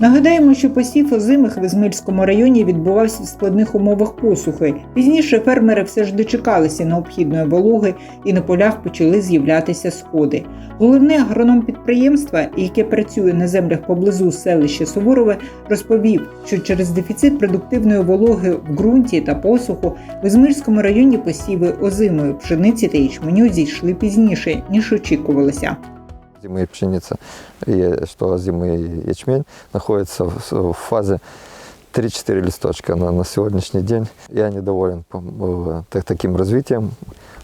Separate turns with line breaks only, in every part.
Нагадаємо, що посів озимих в Ізмильському районі відбувався в складних умовах посухи. Пізніше фермери все ж дочекалися необхідної вологи і на полях почали з'являтися сходи. Головний агроном підприємства, яке працює на землях поблизу селища Суворове, розповів, що через дефіцит продуктивної вологи в ґрунті та посуху в Ізмирському районі посіви озимої пшениці та ячменю зійшли пізніше ніж очікувалося
Зимы пшеница, и что зимы ячмень находится в, в фазе 3-4 листочка на, на сегодняшний день. Я недоволен э, так- таким развитием.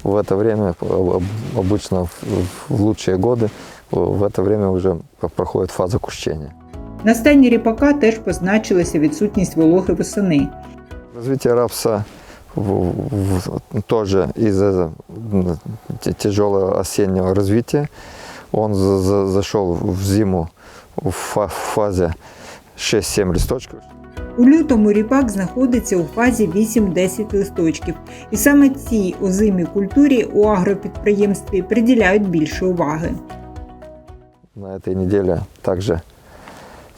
В это время, э, об- обычно в, в лучшие годы, э, в это время уже проходит фаза кущения.
На стані ріпака теж позначилася відсутність вологи восени.
Развитие рапса в- в- тоже из-за м, т- тяжелого осеннего развития. Он за- за- зашел в зиму в фа- в фазе 6-7 листочков.
У лютому ріпак знаходиться у фазі 8-10 листочків, і саме цій озимій культурі у агропідприємстві приділяють більше уваги.
На этой неделе также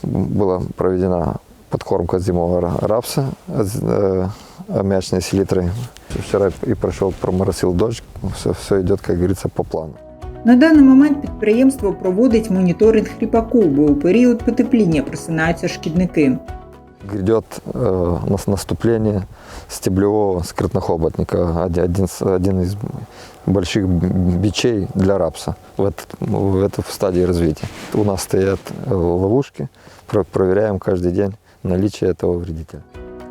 была проведена подкормка зимового ра- рапса э, аммиачной селитрой. Вчера и прошел, проморосил дождь, все, все идет, как говорится, по плану.
На даний момент підприємство проводить моніторинг ріпаку, бо у період потепління просинаються шкідники.
Грядет э, нас- наступление стеблевого скрытнохоботника, один, один с- один из больших б- бичей для рапса в, этот, в эту стадии развития. У нас стоят э, ловушки, про- проверяем каждый день наличие этого вредителя.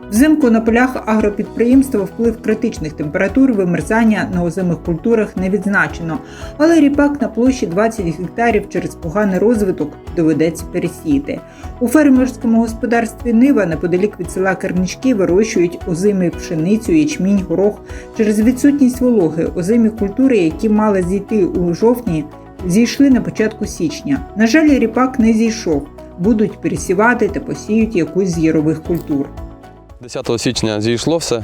Взимку на полях агропідприємства вплив критичних температур вимерзання на озимих культурах не відзначено, але ріпак на площі 20 гектарів через поганий розвиток доведеться пересіяти. У фермерському господарстві Нива неподалік від села Кернички вирощують озимі пшеницю, ячмінь, горох. Через відсутність вологи озимі культури, які мали зійти у жовтні, зійшли на початку січня. На жаль, ріпак не зійшов. Будуть пересівати та посіють якусь з ярових культур.
10 січня зійшло все.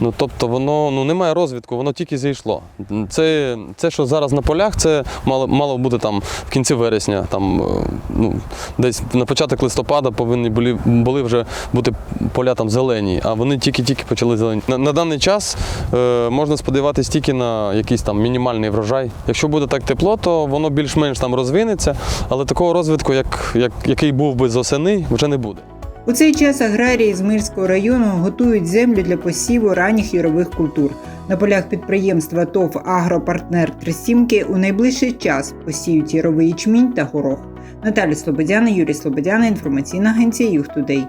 Ну, тобто воно ну, немає розвитку, воно тільки зійшло. Це, це, що зараз на полях, це мало, мало бути там в кінці вересня, там, е, ну, десь на початок листопада повинні були, були вже бути поля там зелені, а вони тільки-тільки почали зелені. На, на даний час е, можна сподіватися тільки на якийсь там мінімальний врожай. Якщо буде так тепло, то воно більш-менш там розвинеться, але такого розвитку, як, як, який був би з осени, вже не буде.
У цей час аграрії з Мирського району готують землю для посіву ранніх ярових культур. На полях підприємства ТОВ Агропартнер Трисімки у найближчий час посіють яровий ячмінь та горох. Наталя Слободяна, Юрій Слободяна, інформаційна агенція Юхтудей.